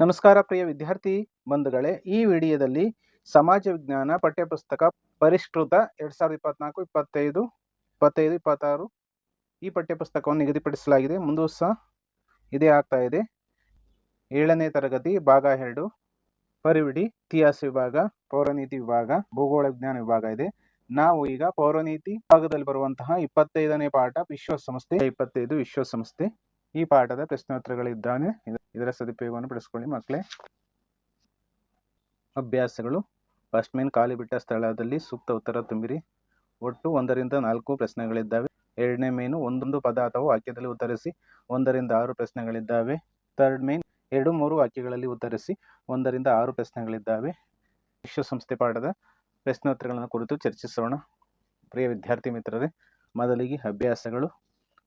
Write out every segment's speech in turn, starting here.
ನಮಸ್ಕಾರ ಪ್ರಿಯ ವಿದ್ಯಾರ್ಥಿ ಬಂಧುಗಳೇ, ಈ ವಿಡಿಯೋದಲ್ಲಿ ಸಮಾಜ ವಿಜ್ಞಾನ ಪಠ್ಯಪುಸ್ತಕ ಪರಿಷ್ಕೃತ ಎರಡ್ ಸಾವಿರದ ಇಪ್ಪತ್ನಾಲ್ಕು, ಇಪ್ಪತ್ತೈದು ಇಪ್ಪತ್ತೈದು, ಇಪ್ಪತ್ತಾರು ಈ ಪಠ್ಯಪುಸ್ತಕವನ್ನು ನಿಗದಿಪಡಿಸಲಾಗಿದೆ. ಮುಂದೂ ಸಹ ಇದೇ ಆಗ್ತಾ ಇದೆ. ಏಳನೇ ತರಗತಿ, ಭಾಗ ಎರಡು, ಪರಿವಿಡಿ, ಇತಿಹಾಸ ವಿಭಾಗ, ಪೌರನೀತಿ ವಿಭಾಗ, ಭೂಗೋಳ ವಿಜ್ಞಾನ ವಿಭಾಗ ಇದೆ. ನಾವು ಈಗ ಪೌರನೀತಿ ಭಾಗದಲ್ಲಿ ಬರುವಂತಹ ಇಪ್ಪತ್ತೈದನೇ ಪಾಠ ವಿಶ್ವಸಂಸ್ಥೆ, ಇಪ್ಪತ್ತೈದು ವಿಶ್ವಸಂಸ್ಥೆ. ಈ ಪಾಠದ ಪ್ರಶ್ನೋತ್ತರಗಳಿದ್ದಾನೆ. ಇದ- ಇದರ ಸದುಪಯೋಗವನ್ನು ಪಡಿಸ್ಕೊಳ್ಳಿ ಮಕ್ಕಳೇ. ಅಭ್ಯಾಸಗಳು. ಫಸ್ಟ್ ಮೇನ್ ಖಾಲಿ ಬಿಟ್ಟ ಸ್ಥಳದಲ್ಲಿ ಸೂಕ್ತ ಉತ್ತರ ತುಂಬಿರಿ. ಒಟ್ಟು ಒಂದರಿಂದ ನಾಲ್ಕು ಪ್ರಶ್ನೆಗಳಿದ್ದಾವೆ. ಎರಡನೇ ಮೇನು ಒಂದೊಂದು ಪದ ಅಥವಾ ವಾಕ್ಯದಲ್ಲಿ ಉತ್ತರಿಸಿ ಒಂದರಿಂದ ಆರು ಪ್ರಶ್ನೆಗಳಿದ್ದಾವೆ. ಥರ್ಡ್ ಮೇನ್ ಎರಡು ಮೂರು ವಾಕ್ಯಗಳಲ್ಲಿ ಉತ್ತರಿಸಿ ಒಂದರಿಂದ ಆರು ಪ್ರಶ್ನೆಗಳಿದ್ದಾವೆ. ವಿಶ್ವಸಂಸ್ಥೆ ಪಾಠದ ಪ್ರಶ್ನೋತ್ತರಗಳನ್ನು ಕುರಿತು ಚರ್ಚಿಸೋಣ. ಪ್ರಿಯ ವಿದ್ಯಾರ್ಥಿ ಮಿತ್ರರೇ, ಮೊದಲಿಗೆ ಅಭ್ಯಾಸಗಳು.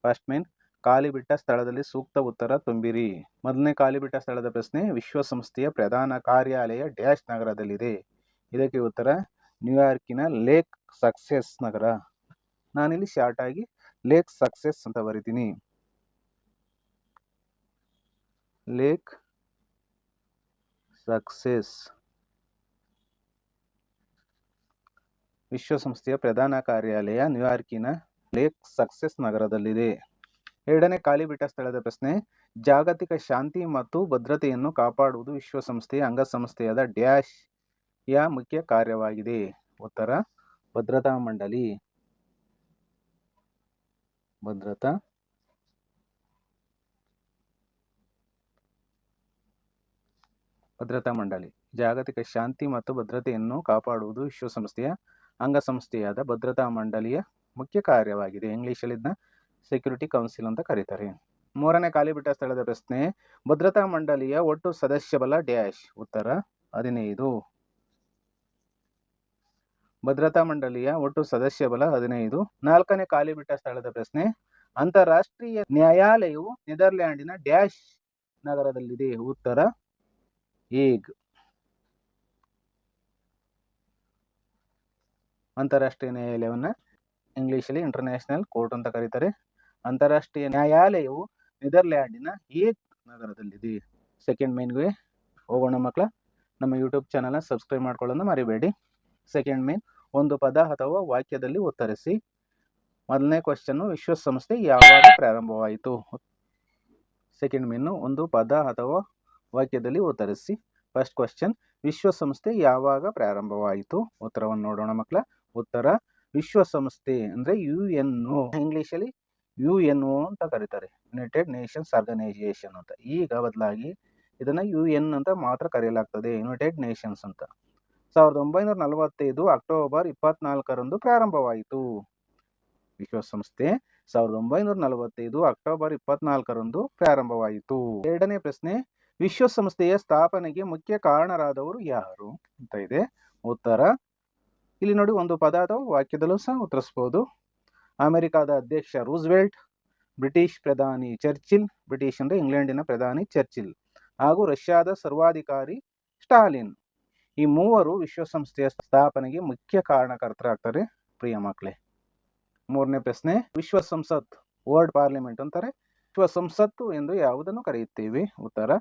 ಫಸ್ಟ್ ಮೇನ್ ಖಾಲಿ ಬಿಟ್ಟ ಸ್ಥಳದಲ್ಲಿ ಸೂಕ್ತ ಉತ್ತರ ತುಂಬಿರಿ. ಮೊದಲನೇ ಖಾಲಿ ಬಿಟ್ಟ ಸ್ಥಳದ ಪ್ರಶ್ನೆ, ವಿಶ್ವಸಂಸ್ಥೆಯ ಪ್ರಧಾನ ಕಾರ್ಯಾಲಯ ಡ್ಯಾಶ್ ನಗರದಲ್ಲಿದೆ. ಇದಕ್ಕೆ ಉತ್ತರ, ನ್ಯೂಯಾರ್ಕಿನ ಲೇಕ್ ಸಕ್ಸೆಸ್ ನಗರ. ನಾನಿಲ್ಲಿ ಶಾರ್ಟ್ ಆಗಿ ಲೇಕ್ ಸಕ್ಸೆಸ್ ಅಂತ ಬರಿತೀನಿ. Lake Success. ವಿಶ್ವಸಂಸ್ಥೆಯ ಪ್ರಧಾನ ಕಾರ್ಯಾಲಯ ನ್ಯೂಯಾರ್ಕಿನ ಲೇಕ್ ಸಕ್ಸೆಸ್ ನಗರದಲ್ಲಿದೆ. ಎರಡನೇ ಖಾಲಿ ಬಿಟ್ಟ ಸ್ಥಳದ ಪ್ರಶ್ನೆ, ಜಾಗತಿಕ ಶಾಂತಿ ಮತ್ತು ಭದ್ರತೆಯನ್ನು ಕಾಪಾಡುವುದು ವಿಶ್ವಸಂಸ್ಥೆಯ ಅಂಗಸಂಸ್ಥೆಯಾದ ಡ್ಯಾಶ್ ಯ ಮುಖ್ಯ ಕಾರ್ಯವಾಗಿದೆ. ಉತ್ತರ, ಭದ್ರತಾ ಮಂಡಳಿ. ಭದ್ರತಾ ಭದ್ರತಾ ಮಂಡಳಿ. ಜಾಗತಿಕ ಶಾಂತಿ ಮತ್ತು ಭದ್ರತೆಯನ್ನು ಕಾಪಾಡುವುದು ವಿಶ್ವಸಂಸ್ಥೆಯ ಅಂಗಸಂಸ್ಥೆಯಾದ ಭದ್ರತಾ ಮಂಡಳಿಯ ಮುಖ್ಯ ಕಾರ್ಯವಾಗಿದೆ. ಇಂಗ್ಲಿಷಲ್ಲಿ ಇದನ್ನ ಸೆಕ್ಯೂರಿಟಿ ಕೌನ್ಸಿಲ್ ಅಂತ ಕರೀತಾರೆ. ಮೂರನೇ ಖಾಲಿ ಬಿಟ್ಟ ಸ್ಥಳದ ಪ್ರಶ್ನೆ, ಭದ್ರತಾ ಮಂಡಳಿಯ ಒಟ್ಟು ಸದಸ್ಯ ಬಲ ಡ್ಯಾಶ್. ಉತ್ತರ, ಹದಿನೈದು. ಭದ್ರತಾ ಮಂಡಳಿಯ ಒಟ್ಟು ಸದಸ್ಯ ಬಲ ಹದಿನೈದು. ನಾಲ್ಕನೇ ಖಾಲಿ ಬಿಟ್ಟ ಸ್ಥಳದ ಪ್ರಶ್ನೆ, ಅಂತಾರಾಷ್ಟ್ರೀಯ ನ್ಯಾಯಾಲಯವು ನೆದರ್ಲ್ಯಾಂಡಿನ ಡ್ಯಾಶ್ ನಗರದಲ್ಲಿದೆ. ಉತ್ತರ ಏಗ್ ಅಂತಾರಾಷ್ಟ್ರೀಯ ನ್ಯಾಯಾಲಯವನ್ನ ಇಂಗ್ಲಿಷಲ್ಲಿ ಇಂಟರ್ನ್ಯಾಷನಲ್ ಕೋರ್ಟ್ ಅಂತ ಕರೀತಾರೆ. ಅಂತಾರಾಷ್ಟ್ರೀಯ ನ್ಯಾಯಾಲಯವು ನೆದರ್ಲ್ಯಾಂಡಿನ ಏತ್ ನಗರದಲ್ಲಿದೆ. ಸೆಕೆಂಡ್ ಮೇನ್ಗೆ ಹೋಗೋಣ ಮಕ್ಕಳ ನಮ್ಮ ಯೂಟ್ಯೂಬ್ ಚಾನಲ್ನ ಸಬ್ಸ್ಕ್ರೈಬ್ ಮಾಡ್ಕೊಳ್ಳೋದು ಮರಿಬೇಡಿ. ಸೆಕೆಂಡ್ ಮೇನ್, ಒಂದು ಪದ ಅಥವಾ ವಾಕ್ಯದಲ್ಲಿ ಉತ್ತರಿಸಿ. ಮೊದಲನೇ ಕ್ವಶನ್ನು ವಿಶ್ವಸಂಸ್ಥೆ ಯಾವಾಗ ಪ್ರಾರಂಭವಾಯಿತು? ಸೆಕೆಂಡ್ ಮೇನು, ಒಂದು ಪದ ಅಥವಾ ವಾಕ್ಯದಲ್ಲಿ ಉತ್ತರಿಸಿ. ಫಸ್ಟ್ ಕ್ವಶನ್ ವಿಶ್ವಸಂಸ್ಥೆ ಯಾವಾಗ ಪ್ರಾರಂಭವಾಯಿತು? ಉತ್ತರವನ್ನು ನೋಡೋಣ ಮಕ್ಕಳ ಉತ್ತರ, ವಿಶ್ವಸಂಸ್ಥೆ ಅಂದ್ರೆ ಯು ಎನ್ ಒ ಇಂಗ್ಲಿಷಲ್ಲಿ ಯು ಎನ್ ಒ ಅಂತ ಕರೀತಾರೆ. ಯುನೈಟೆಡ್ ನೇಷನ್ಸ್ ಆರ್ಗನೈಸೇಷನ್ ಅಂತ. ಈಗ ಬದಲಾಗಿ ಇದನ್ನ ಯು ಎನ್ ಅಂತ ಮಾತ್ರ ಕರೆಯಲಾಗ್ತದೆ. ಯುನೈಟೆಡ್ ನೇಷನ್ಸ್ ಅಂತ. ಸಾವಿರದ ಒಂಬೈನೂರ ನಲವತ್ತೈದು ಅಕ್ಟೋಬರ್ ಇಪ್ಪತ್ನಾಲ್ಕರಂದು ಪ್ರಾರಂಭವಾಯಿತು. ವಿಶ್ವಸಂಸ್ಥೆ ಸಾವಿರದ ಒಂಬೈನೂರ ನಲವತ್ತೈದು ಅಕ್ಟೋಬರ್ ಇಪ್ಪತ್ನಾಲ್ಕರಂದು ಪ್ರಾರಂಭವಾಯಿತು. ಎರಡನೇ ಪ್ರಶ್ನೆ, ವಿಶ್ವಸಂಸ್ಥೆಯ ಸ್ಥಾಪನೆಗೆ ಮುಖ್ಯ ಕಾರಣರಾದವರು ಯಾರು ಅಂತ ಇದೆ. ಉತ್ತರ, ಇಲ್ಲಿ ನೋಡಿ ಒಂದು ಪದ ಅಥವಾ ವಾಕ್ಯದಲ್ಲೂ ಸಹ ಉತ್ತರಿಸಬಹುದು ಅಮೆರಿಕಾದ ಅಧ್ಯಕ್ಷ ರೂಸ್ವೆಲ್ಟ್, ಬ್ರಿಟಿಷ್ ಪ್ರಧಾನಿ ಚರ್ಚಿಲ್ ಬ್ರಿಟಿಷ್ ಅಂದರೆ ಇಂಗ್ಲೆಂಡಿನ ಪ್ರಧಾನಿ ಚರ್ಚಿಲ್ ಹಾಗೂ ರಷ್ಯಾದ ಸರ್ವಾಧಿಕಾರಿ ಸ್ಟಾಲಿನ್. ಈ ಮೂವರು ವಿಶ್ವಸಂಸ್ಥೆಯ ಸ್ಥಾಪನೆಗೆ ಮುಖ್ಯ ಕಾರಣಕರ್ತರಾಗ್ತಾರೆ. ಪ್ರಿಯ ಮಕ್ಕಳೇ, ಮೂರನೇ ಪ್ರಶ್ನೆ. ವಿಶ್ವ ಸಂಸತ್ ವರ್ಲ್ಡ್ ಪಾರ್ಲಿಮೆಂಟ್ ಅಂತಾರೆ. ವಿಶ್ವ ಸಂಸತ್ತು ಎಂದು ಯಾವುದನ್ನು ಕರೆಯುತ್ತೇವೆ? ಉತ್ತರ.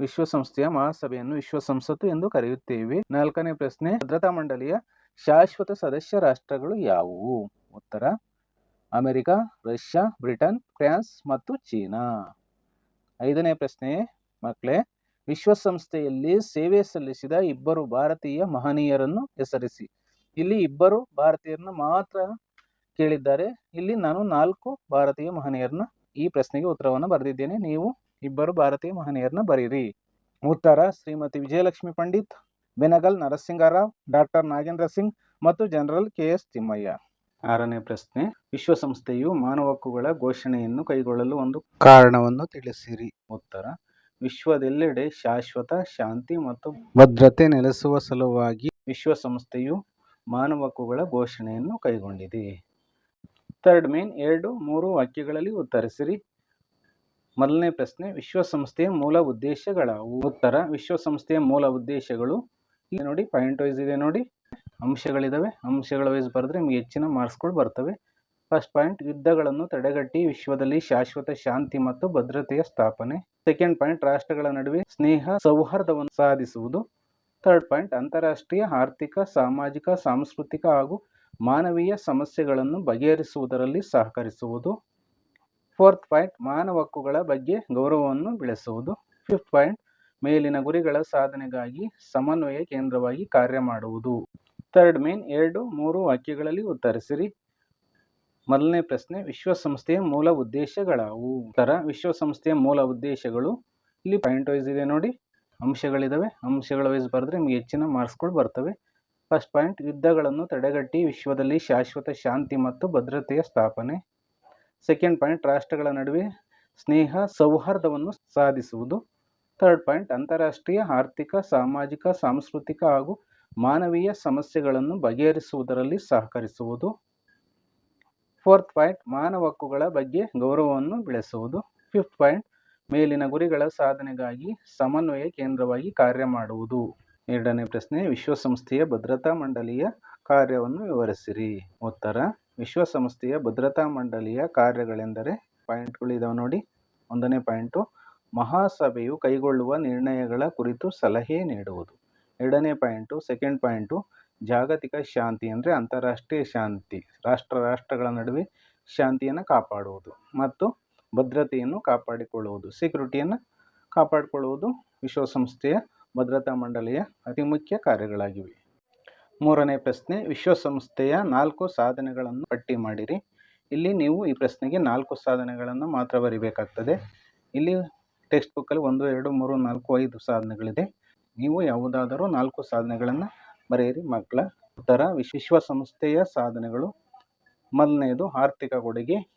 ವಿಶ್ವಸಂಸ್ಥೆಯ ಮಹಾಸಭೆಯನ್ನು ವಿಶ್ವಸಂಸತ್ತು ಎಂದು ಕರೆಯುತ್ತೇವೆ. ನಾಲ್ಕನೇ ಪ್ರಶ್ನೆ. ಭದ್ರತಾ ಮಂಡಳಿಯ ಶಾಶ್ವತ ಸದಸ್ಯ ರಾಷ್ಟ್ರಗಳು ಯಾವುವು? ಉತ್ತರ. ಅಮೆರಿಕ, ರಷ್ಯಾ, ಬ್ರಿಟನ್, ಫ್ರಾನ್ಸ್ ಮತ್ತು ಚೀನಾ. ಐದನೇ ಪ್ರಶ್ನೆ, ಮಕ್ಕಳೇ, ವಿಶ್ವಸಂಸ್ಥೆಯಲ್ಲಿ ಸೇವೆ ಸಲ್ಲಿಸಿದ ಇಬ್ಬರು ಭಾರತೀಯ ಮಹನೀಯರನ್ನು ಹೆಸರಿಸಿ. ಇಲ್ಲಿ ಇಬ್ಬರು ಭಾರತೀಯರನ್ನು ಮಾತ್ರ ಕೇಳಿದ್ದಾರೆ. ಇಲ್ಲಿ ನಾನು ನಾಲ್ಕು ಭಾರತೀಯ ಮಹನೀಯರನ್ನ ಈ ಪ್ರಶ್ನೆಗೆ ಉತ್ತರವನ್ನು ಬರೆದಿದ್ದೇನೆ. ನೀವು ಇಬ್ಬರು ಭಾರತೀಯ ಮಹನೀಯರನ್ನ ಬರೀರಿ. ಉತ್ತರ, ಶ್ರೀಮತಿ ವಿಜಯಲಕ್ಷ್ಮಿ ಪಂಡಿತ್, ಬೆನಗಲ್ ನರಸಿಂಗರಾವ್, ಡಾಕ್ಟರ್ ನಾಗೇಂದ್ರ ಸಿಂಗ್ ಮತ್ತು ಜನರಲ್ ಕೆ ಎಸ್ ತಿಮ್ಮಯ್ಯ. ಆರನೇ ಪ್ರಶ್ನೆ ವಿಶ್ವಸಂಸ್ಥೆಯು ಮಾನವ ಹಕ್ಕುಗಳ ಘೋಷಣೆಯನ್ನು ಕೈಗೊಳ್ಳಲು ಒಂದು ಕಾರಣವನ್ನು ತಿಳಿಸಿರಿ. ಉತ್ತರ ವಿಶ್ವದೆಲ್ಲೆಡೆ ಶಾಶ್ವತ ಶಾಂತಿ ಮತ್ತು ಭದ್ರತೆ ನೆಲೆಸುವ ಸಲುವಾಗಿ ವಿಶ್ವಸಂಸ್ಥೆಯು ಮಾನವ ಹಕ್ಕುಗಳ ಘೋಷಣೆಯನ್ನು ಕೈಗೊಂಡಿದೆ. ಥರ್ಡ್ ಮೇನ್ ಎರಡು ಮೂರು ವಾಕ್ಯಗಳಲ್ಲಿ ಉತ್ತರಿಸಿರಿ. ಮೊದಲನೇ ಪ್ರಶ್ನೆ ವಿಶ್ವಸಂಸ್ಥೆಯ ಮೂಲ ಉದ್ದೇಶಗಳ ಉತ್ತರ ವಿಶ್ವಸಂಸ್ಥೆಯ ಮೂಲ ಉದ್ದೇಶಗಳು? ನೋಡಿ ಪಾಯಿಂಟ್ ವೈಸ್ ಇದೆ ನೋಡಿ. ಅಂಶಗಳಿದಾವೆ. ಅಂಶಗಳ ವೈಸ್ ಬರೆದ್ರೆ ನಿಮ್ಗೆ ಹೆಚ್ಚಿನ ಮಾರ್ಕ್ಸ್ಗಳು ಬರ್ತವೆ. ಫಸ್ಟ್ ಪಾಯಿಂಟ್ ಯುದ್ಧಗಳನ್ನು ತಡೆಗಟ್ಟಿ ವಿಶ್ವದಲ್ಲಿ ಶಾಶ್ವತ ಶಾಂತಿ ಮತ್ತು ಭದ್ರತೆಯ ಸ್ಥಾಪನೆ. ಸೆಕೆಂಡ್ ಪಾಯಿಂಟ್ ರಾಷ್ಟ್ರಗಳ ನಡುವೆ ಸ್ನೇಹ, ಸೌಹಾರ್ದವನ್ನು ಸಾಧಿಸುವುದು. ಥರ್ಡ್ ಪಾಯಿಂಟ್ ಅಂತಾರಾಷ್ಟ್ರೀಯ ಆರ್ಥಿಕ, ಸಾಮಾಜಿಕ, ಸಾಂಸ್ಕೃತಿಕ ಹಾಗೂ ಮಾನವೀಯ ಸಮಸ್ಯೆಗಳನ್ನು ಬಗೆಹರಿಸುವುದರಲ್ಲಿ ಸಹಕರಿಸುವುದು. ಫೋರ್ತ್ ಪಾಯಿಂಟ್ ಮಾನವ ಹಕ್ಕುಗಳ ಬಗ್ಗೆ ಗೌರವವನ್ನು ಬೆಳೆಸುವುದು. ಫಿಫ್ತ್ ಪಾಯಿಂಟ್ ಮೇಲಿನ ಗುರಿಗಳ ಸಾಧನೆಗಾಗಿ ಸಮನ್ವಯ ಕೇಂದ್ರವಾಗಿ ಕಾರ್ಯ ಮಾಡುವುದು. ಥರ್ಡ್ ಮೇನ್ ಎರಡು ಮೂರು ವಾಕ್ಯಗಳಲ್ಲಿ ಉತ್ತರಿಸಿರಿ. ಮೊದಲನೇ ಪ್ರಶ್ನೆ, ವಿಶ್ವಸಂಸ್ಥೆಯ ಮೂಲ ಉದ್ದೇಶಗಳಾವು? ಉತ್ತರ, ವಿಶ್ವಸಂಸ್ಥೆಯ ಮೂಲ ಉದ್ದೇಶಗಳು. ಇಲ್ಲಿ ಪಾಯಿಂಟ್ ವೈಸ್ ಇದೆ ನೋಡಿ. ಅಂಶಗಳಿದಾವೆ. ಅಂಶಗಳ ವೈಸ್ ಬರೆದ್ರೆ ನಿಮಗೆ ಹೆಚ್ಚಿನ ಮಾರ್ಕ್ಸ್ಗಳು ಬರ್ತವೆ. ಫಸ್ಟ್ ಪಾಯಿಂಟ್ ಯುದ್ಧಗಳನ್ನು ತಡೆಗಟ್ಟಿ ವಿಶ್ವದಲ್ಲಿ ಶಾಶ್ವತ ಶಾಂತಿ ಮತ್ತು ಭದ್ರತೆಯ ಸ್ಥಾಪನೆ. ಸೆಕೆಂಡ್ ಪಾಯಿಂಟ್ ರಾಷ್ಟ್ರಗಳ ನಡುವೆ ಸ್ನೇಹ, ಸೌಹಾರ್ದವನ್ನು ಸಾಧಿಸುವುದು. ಥರ್ಡ್ ಪಾಯಿಂಟ್ ಅಂತಾರಾಷ್ಟ್ರೀಯ ಆರ್ಥಿಕ, ಸಾಮಾಜಿಕ, ಸಾಂಸ್ಕೃತಿಕ ಹಾಗೂ ಮಾನವೀಯ ಸಮಸ್ಯೆಗಳನ್ನು ಬಗೆಹರಿಸುವುದರಲ್ಲಿ ಸಹಕರಿಸುವುದು. ಫೋರ್ತ್ ಪಾಯಿಂಟ್, ಮಾನವ ಹಕ್ಕುಗಳ ಬಗ್ಗೆ ಗೌರವವನ್ನು ಬೆಳೆಸುವುದು. ಫಿಫ್ತ್ ಪಾಯಿಂಟ್, ಮೇಲಿನ ಗುರಿಗಳ ಸಾಧನೆಗಾಗಿ ಸಮನ್ವಯ ಕೇಂದ್ರವಾಗಿ ಕಾರ್ಯ ಮಾಡುವುದು. ಎರಡನೇ ಪ್ರಶ್ನೆ, ವಿಶ್ವಸಂಸ್ಥೆಯ ಭದ್ರತಾ ಮಂಡಳಿಯ ಕಾರ್ಯವನ್ನು ವಿವರಿಸಿರಿ. ಉತ್ತರ, ವಿಶ್ವಸಂಸ್ಥೆಯ ಭದ್ರತಾ ಮಂಡಳಿಯ ಕಾರ್ಯಗಳೆಂದರೆ ಪಾಯಿಂಟ್ಗಳಿದಾವೆ ನೋಡಿ. ಒಂದನೇ ಪಾಯಿಂಟು, ಮಹಾಸಭೆಯು ಕೈಗೊಳ್ಳುವ ನಿರ್ಣಯಗಳ ಕುರಿತು ಸಲಹೆ ನೀಡುವುದು. ಎರಡನೇ ಪಾಯಿಂಟು ಸೆಕೆಂಡ್ ಪಾಯಿಂಟು ಜಾಗತಿಕ ಶಾಂತಿ ಅಂದರೆ ಅಂತಾರಾಷ್ಟ್ರೀಯ ಶಾಂತಿ. ರಾಷ್ಟ್ರ, ರಾಷ್ಟ್ರಗಳ ನಡುವೆ ಶಾಂತಿಯನ್ನು ಕಾಪಾಡುವುದು ಮತ್ತು ಭದ್ರತೆಯನ್ನು ಕಾಪಾಡಿಕೊಳ್ಳುವುದು. ಸೆಕ್ಯುರಿಟಿಯನ್ನು ಕಾಪಾಡಿಕೊಳ್ಳುವುದು ವಿಶ್ವಸಂಸ್ಥೆಯ ಭದ್ರತಾ ಮಂಡಳಿಯ ಅತಿ ಮುಖ್ಯ ಕಾರ್ಯಗಳಾಗಿವೆ. ಮೂರನೇ ಪ್ರಶ್ನೆ, ವಿಶ್ವಸಂಸ್ಥೆಯ ನಾಲ್ಕು ಸಾಧನೆಗಳನ್ನು ಪಟ್ಟಿ ಮಾಡಿರಿ. ಇಲ್ಲಿ ನೀವು ಈ ಪ್ರಶ್ನೆಗೆ ನಾಲ್ಕು ಸಾಧನೆಗಳನ್ನು ಮಾತ್ರ ಬರಿಬೇಕಾಗ್ತದೆ. ಇಲ್ಲಿ ಟೆಕ್ಸ್ಟ್ ಬುಕ್ಕಲ್ಲಿ ಒಂದು, ಎರಡು, ಮೂರು, ನಾಲ್ಕು, ಐದು ಸಾಧನೆಗಳಿದೆ. ನೀವು ಯಾವುದಾದರೂ ನಾಲ್ಕು ಸಾಧನೆಗಳನ್ನು ಬರೆಯಿರಿ. ಮಕ್ಕಳ ಉತ್ತರ, ವಿಶ್ವಸಂಸ್ಥೆಯ ಸಾಧನೆಗಳು. ಮೊದಲನೆಯದು ಆರ್ಥಿಕ ಕೊಡುಗೆ.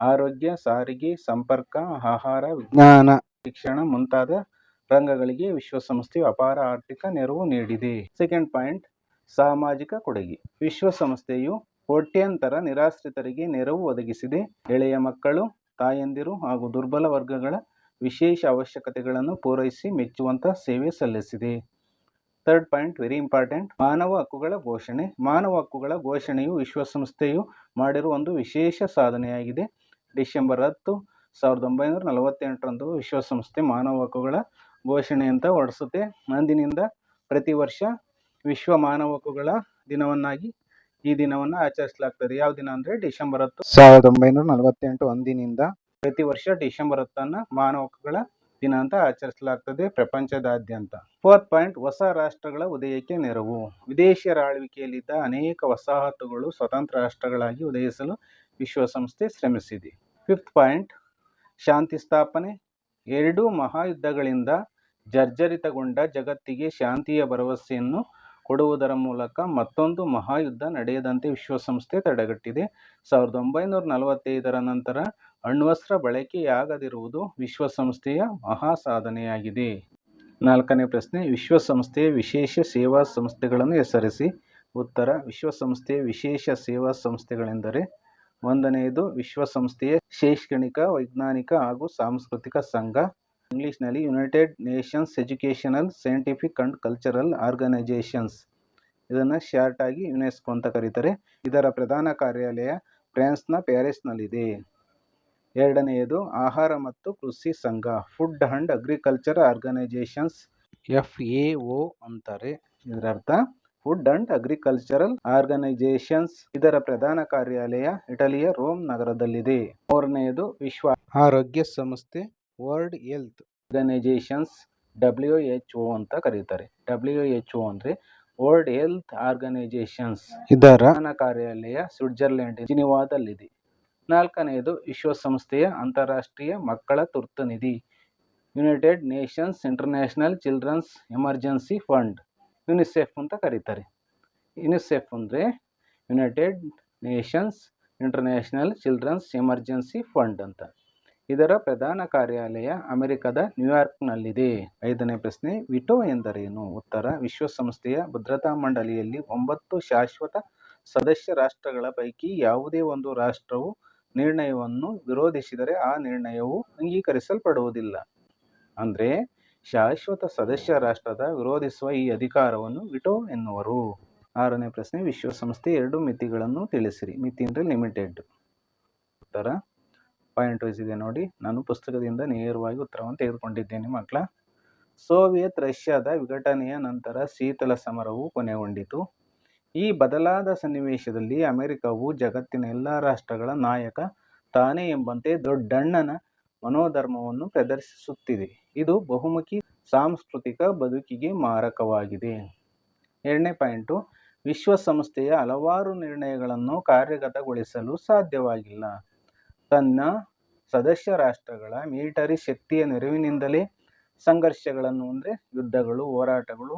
ಆರೋಗ್ಯ, ಸಾರಿಗೆ, ಸಂಪರ್ಕ, ಆಹಾರ, ವಿಜ್ಞಾನ, ಶಿಕ್ಷಣ ಮುಂತಾದ ರಂಗಗಳಿಗೆ ವಿಶ್ವಸಂಸ್ಥೆಯು ಅಪಾರ ಆರ್ಥಿಕ ನೆರವು ನೀಡಿದೆ. ಸೆಕೆಂಡ್ ಪಾಯಿಂಟ್, ಸಾಮಾಜಿಕ ಕೊಡುಗೆ. ವಿಶ್ವಸಂಸ್ಥೆಯು ಕೋಟ್ಯಂತರ ನಿರಾಶ್ರಿತರಿಗೆ ನೆರವು ಒದಗಿಸಿದೆ. ಎಳೆಯ ಮಕ್ಕಳು, ತಾಯಂದಿರು ಹಾಗೂ ದುರ್ಬಲ ವರ್ಗಗಳ ವಿಶೇಷ ಅವಶ್ಯಕತೆಗಳನ್ನು ಪೂರೈಸಿ ಮೆಚ್ಚುವಂತಹ ಸೇವೆ ಸಲ್ಲಿಸಿದೆ. ಥರ್ಡ್ ಪಾಯಿಂಟ್, ವೆರಿ ಇಂಪಾರ್ಟೆಂಟ್, ಮಾನವ ಹಕ್ಕುಗಳ ಘೋಷಣೆ. ಮಾನವ ಹಕ್ಕುಗಳ ಘೋಷಣೆಯು ವಿಶ್ವಸಂಸ್ಥೆಯು ಮಾಡಿರುವ ಒಂದು ವಿಶೇಷ ಸಾಧನೆಯಾಗಿದೆ. ಡಿಸೆಂಬರ್ ಹತ್ತು, ಸಾವಿರದ ಒಂಬೈನೂರ ನಲವತ್ತೆಂಟರಂದು ವಿಶ್ವಸಂಸ್ಥೆ ಮಾನವ ಹಕ್ಕುಗಳ ಘೋಷಣೆ ಅಂತ ಹೊರಡಿಸುತ್ತೆ. ಅಂದಿನಿಂದ ಪ್ರತಿ ವರ್ಷ ವಿಶ್ವ ಮಾನವ ಹಕ್ಕುಗಳ ದಿನವನ್ನಾಗಿ ಈ ದಿನವನ್ನು ಆಚರಿಸಲಾಗ್ತದೆ. ಯಾವ ದಿನ ಅಂದರೆ ಡಿಸೆಂಬರ್ ಹತ್ತು, ಸಾವಿರದ ಒಂಬೈನೂರ ನಲವತ್ತೆಂಟು ಅಂದಿನಿಂದ ಪ್ರತಿ ವರ್ಷ ಡಿಸೆಂಬರ್ ಹತ್ತನ್ನು ಮಾನವ ಹಕ್ಕುಗಳ ದಿನ ಅಂತ ಆಚರಿಸಲಾಗ್ತದೆ ಪ್ರಪಂಚದಾದ್ಯಂತ. ಫೋರ್ತ್ ಪಾಯಿಂಟ್, ಹೊಸ ರಾಷ್ಟ್ರಗಳ ಉದಯಕ್ಕೆ ನೆರವು. ವಿದೇಶಿಯರ ಆಳ್ವಿಕೆಯಲ್ಲಿದ್ದ ಅನೇಕ ವಸಾಹತುಗಳು ಸ್ವತಂತ್ರ ರಾಷ್ಟ್ರಗಳಾಗಿ ಉದಯಿಸಲು ವಿಶ್ವಸಂಸ್ಥೆ ಶ್ರಮಿಸಿದೆ. ಫಿಫ್ತ್ ಪಾಯಿಂಟ್, ಶಾಂತಿ ಸ್ಥಾಪನೆ. ಎರಡೂ ಮಹಾಯುದ್ಧಗಳಿಂದ ಜರ್ಜರಿತಗೊಂಡ ಜಗತ್ತಿಗೆ ಶಾಂತಿಯ ಭರವಸೆಯನ್ನು ಕೊಡುವುದರ ಮೂಲಕ ಮತ್ತೊಂದು ಮಹಾಯುದ್ಧ ನಡೆಯದಂತೆ ವಿಶ್ವಸಂಸ್ಥೆ ತಡೆಗಟ್ಟಿದೆ. ಸಾವಿರದ ಒಂಬೈನೂರ ನಲವತ್ತೈದರ ನಂತರ ಅಣ್ವಸ್ತ್ರ ಬಳಕೆಯಾಗದಿರುವುದು ವಿಶ್ವಸಂಸ್ಥೆಯ ಮಹಾ ಸಾಧನೆಯಾಗಿದೆ ನಾಲ್ಕನೇ ಪ್ರಶ್ನೆ, ವಿಶ್ವಸಂಸ್ಥೆಯ ವಿಶೇಷ ಸೇವಾ ಸಂಸ್ಥೆಗಳನ್ನು ಹೆಸರಿಸಿ. ಉತ್ತರ, ವಿಶ್ವಸಂಸ್ಥೆಯ ವಿಶೇಷ ಸೇವಾ ಸಂಸ್ಥೆಗಳೆಂದರೆ ಒಂದನೆಯದು ವಿಶ್ವಸಂಸ್ಥೆಯ ಶೈಕ್ಷಣಿಕ, ವೈಜ್ಞಾನಿಕ ಹಾಗೂ ಸಾಂಸ್ಕೃತಿಕ ಸಂಘ. ಇಂಗ್ಲಿಷ್ನಲ್ಲಿ United Nations Educational Scientific and Cultural Organizations ಇದನ್ನು ಶಾರ್ಟ್ ಆಗಿ ಯುನೆಸ್ಕೋ ಅಂತ ಕರೀತಾರೆ. ಇದರ ಪ್ರಧಾನ ಕಾರ್ಯಾಲಯ ಫ್ರಾನ್ಸ್ನ ಪ್ಯಾರಿಸ್ನಲ್ಲಿದೆ. ಎರಡನೆಯದು ಆಹಾರ ಮತ್ತು ಕೃಷಿ ಸಂಘ, Food and Agriculture Organizations F A O ಅಂತಾರೆ. ಇದರ ಅರ್ಥ ಫುಡ್ ಅಂಡ್ ಅಗ್ರಿಕಲ್ಚರಲ್ ಆರ್ಗನೈಜೇಷನ್ಸ್ ಇದರ ಪ್ರಧಾನ ಕಾರ್ಯಾಲಯ ಇಟಲಿಯ ರೋಮ್ ನಗರದಲ್ಲಿದೆ. ಮೂರನೆಯದು, ವಿಶ್ವ ಆರೋಗ್ಯ ಸಂಸ್ಥೆ, World Health Organizations W H O ಅಂತ ಕರೀತಾರೆ. ಡಬ್ಲ್ಯೂ ಎಚ್ ಒ ಅಂದರೆ ವರ್ಲ್ಡ್ ಹೆಲ್ತ್ ಆರ್ಗನೈಜೇಷನ್ಸ್ ಇದರ ಪ್ರಧಾನ ಕಾರ್ಯಾಲಯ ಸ್ವಿಟ್ಜರ್ಲೆಂಡ್, ಜಿನಿವಾದಲ್ಲಿದೆ. ನಾಲ್ಕನೆಯದು ವಿಶ್ವಸಂಸ್ಥೆಯ ಅಂತಾರಾಷ್ಟ್ರೀಯ ಮಕ್ಕಳ ತುರ್ತು ನಿಧಿ United Nations International Children's Emergency Fund UNICEF ಅಂತ ಕರೀತಾರೆ. ಯುನಿಸೆಫ್ ಅಂದರೆ United Nations International Children's Emergency Fund ಅಂತ. ಇದರ ಪ್ರಧಾನ ಕಾರ್ಯಾಲಯ ಅಮೆರಿಕದ ನ್ಯೂಯಾರ್ಕ್ನಲ್ಲಿದೆ. ಐದನೇ ಪ್ರಶ್ನೆ, ವಿಟೋ ಎಂದರೇನು? ಉತ್ತರ, ವಿಶ್ವಸಂಸ್ಥೆಯ ಭದ್ರತಾ ಮಂಡಳಿಯಲ್ಲಿ ಒಂಬತ್ತು ಶಾಶ್ವತ ಸದಸ್ಯ ರಾಷ್ಟ್ರಗಳ ಪೈಕಿ ಯಾವುದೇ ಒಂದು ರಾಷ್ಟ್ರವು ನಿರ್ಣಯವನ್ನು ವಿರೋಧಿಸಿದರೆ ಆ ನಿರ್ಣಯವು ಅಂಗೀಕರಿಸಲ್ಪಡುವುದಿಲ್ಲ. ಅಂದರೆ ಶಾಶ್ವತ ಸದಸ್ಯ ರಾಷ್ಟ್ರದ ವಿರೋಧಿಸುವ ಈ ಅಧಿಕಾರವನ್ನು ವಿಟೋ ಎನ್ನುವರು. ಆರನೇ ಪ್ರಶ್ನೆ, ವಿಶ್ವಸಂಸ್ಥೆ ಎರಡು ಮಿತಿಗಳನ್ನು ತಿಳಿಸಿರಿ. ಮಿತಿ ಅಂದರೆ ಲಿಮಿಟೆಡ್. ಉತ್ತರ. ಪಾಯಿಂಟ್ ವೈಸ್ ಇದೆ ನೋಡಿ. ನಾನು ಪುಸ್ತಕದಿಂದ ನೇರವಾಗಿ ಉತ್ತರವನ್ನು ತೆಗೆದುಕೊಂಡಿದ್ದೇನೆ ಮಕ್ಕಳ. ಸೋವಿಯತ್ ರಷ್ಯಾದ ವಿಘಟನೆಯ ನಂತರ ಶೀತಲ ಸಮರವು ಕೊನೆಗೊಂಡಿತು. ಈ ಬದಲಾದ ಸನ್ನಿವೇಶದಲ್ಲಿ ಅಮೆರಿಕವು ಜಗತ್ತಿನ ಎಲ್ಲ ರಾಷ್ಟ್ರಗಳ ನಾಯಕ ತಾನೇ ಎಂಬಂತೆ ದೊಡ್ಡಣ್ಣನ ಮನೋಧರ್ಮವನ್ನು ಪ್ರದರ್ಶಿಸುತ್ತಿದೆ. ಇದು ಬಹುಮುಖಿ ಸಾಂಸ್ಕೃತಿಕ ಬದುಕಿಗೆ ಮಾರಕವಾಗಿದೆ. ಎರಡನೇ ಪಾಯಿಂಟು, ವಿಶ್ವಸಂಸ್ಥೆಯ ಹಲವಾರು ನಿರ್ಣಯಗಳನ್ನು ಕಾರ್ಯಗತಗೊಳಿಸಲು ಸಾಧ್ಯವಾಗಿಲ್ಲ. ತನ್ನ ಸದಸ್ಯ ರಾಷ್ಟ್ರಗಳ ಮಿಲಿಟರಿ ಶಕ್ತಿಯ ನೆರವಿನಿಂದಲೇ ಸಂಘರ್ಷಗಳನ್ನು, ಅಂದರೆ ಯುದ್ಧಗಳು, ಹೋರಾಟಗಳು,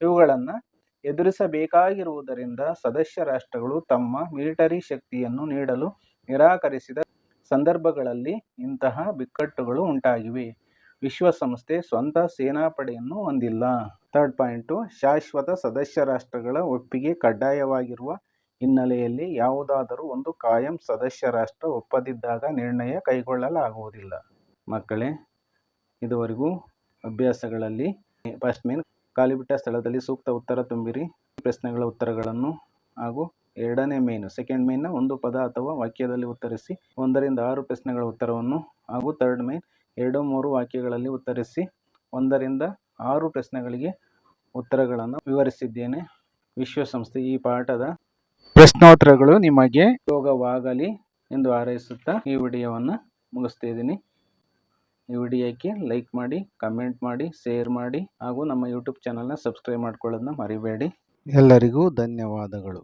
ಇವುಗಳನ್ನು ಎದುರಿಸಬೇಕಾಗಿರುವುದರಿಂದ ಸದಸ್ಯ ರಾಷ್ಟ್ರಗಳು ತಮ್ಮ ಮಿಲಿಟರಿ ಶಕ್ತಿಯನ್ನು ನೀಡಲು ನಿರಾಕರಿಸಿದ ಸಂದರ್ಭಗಳಲ್ಲಿ ಇಂತಹ ಬಿಕ್ಕಟ್ಟುಗಳು ಉಂಟಾಗಿವೆ. ವಿಶ್ವಸಂಸ್ಥೆ ಸ್ವಂತ ಸೇನಾಪಡೆಯನ್ನು ಹೊಂದಿಲ್ಲ. ಥರ್ಡ್ ಪಾಯಿಂಟು ಶಾಶ್ವತ ಸದಸ್ಯ ರಾಷ್ಟ್ರಗಳ ಒಪ್ಪಿಗೆ ಕಡ್ಡಾಯವಾಗಿರುವ ಹಿನ್ನೆಲೆಯಲ್ಲಿ ಯಾವುದಾದರೂ ಒಂದು ಕಾಯಂ ಸದಸ್ಯ ರಾಷ್ಟ್ರ ಒಪ್ಪದಿದ್ದಾಗ ನಿರ್ಣಯ ಕೈಗೊಳ್ಳಲಾಗುವುದಿಲ್ಲ. ಮಕ್ಕಳೇ, ಇದುವರೆಗೂ ಅಭ್ಯಾಸಗಳಲ್ಲಿ ಫಸ್ಟ್ ಮೇನ್ ಖಾಲಿಬಿಟ್ಟ ಸ್ಥಳದಲ್ಲಿ ಸೂಕ್ತ ಉತ್ತರ ತುಂಬಿರಿ. ಪ್ರಶ್ನೆಗಳ ಉತ್ತರಗಳನ್ನು ಹಾಗೂ ಎರಡನೇ ಮೇನು ಸೆಕೆಂಡ್ ಮೇನ್ನ ಒಂದು ಪದ ಅಥವಾ ವಾಕ್ಯದಲ್ಲಿ ಉತ್ತರಿಸಿ, ಒಂದರಿಂದ ಆರು ಪ್ರಶ್ನೆಗಳ ಉತ್ತರವನ್ನು ಹಾಗೂ ಥರ್ಡ್ ಮೇನ್ ಎರಡು ಮೂರು ವಾಕ್ಯಗಳಲ್ಲಿ ಉತ್ತರಿಸಿ, ಒಂದರಿಂದ ಆರು ಪ್ರಶ್ನೆಗಳಿಗೆ ಉತ್ತರಗಳನ್ನು ವಿವರಿಸಿದ್ದೇನೆ. ವಿಶ್ವಸಂಸ್ಥೆ ಈ ಪಾಠದ ಪ್ರಶ್ನೋತ್ತರಗಳು ನಿಮಗೆ ಯೋಗವಾಗಲಿ ಎಂದು ಹಾರೈಸುತ್ತಾ ಈ ವಿಡಿಯೋವನ್ನು ಮುಗಿಸ್ತಾ ಇದ್ದೀನಿ. ಈ ವಿಡಿಯೋಕ್ಕೆ ಲೈಕ್ ಮಾಡಿ, ಕಮೆಂಟ್ ಮಾಡಿ, ಶೇರ್ ಮಾಡಿ ಹಾಗೂ ನಮ್ಮ ಯೂಟ್ಯೂಬ್ ಚಾನಲ್ನ ಸಬ್ಸ್ಕ್ರೈಬ್ ಮಾಡ್ಕೊಳ್ಳೋದನ್ನ ಮರಿಬೇಡಿ. ಎಲ್ಲರಿಗೂ ಧನ್ಯವಾದಗಳು.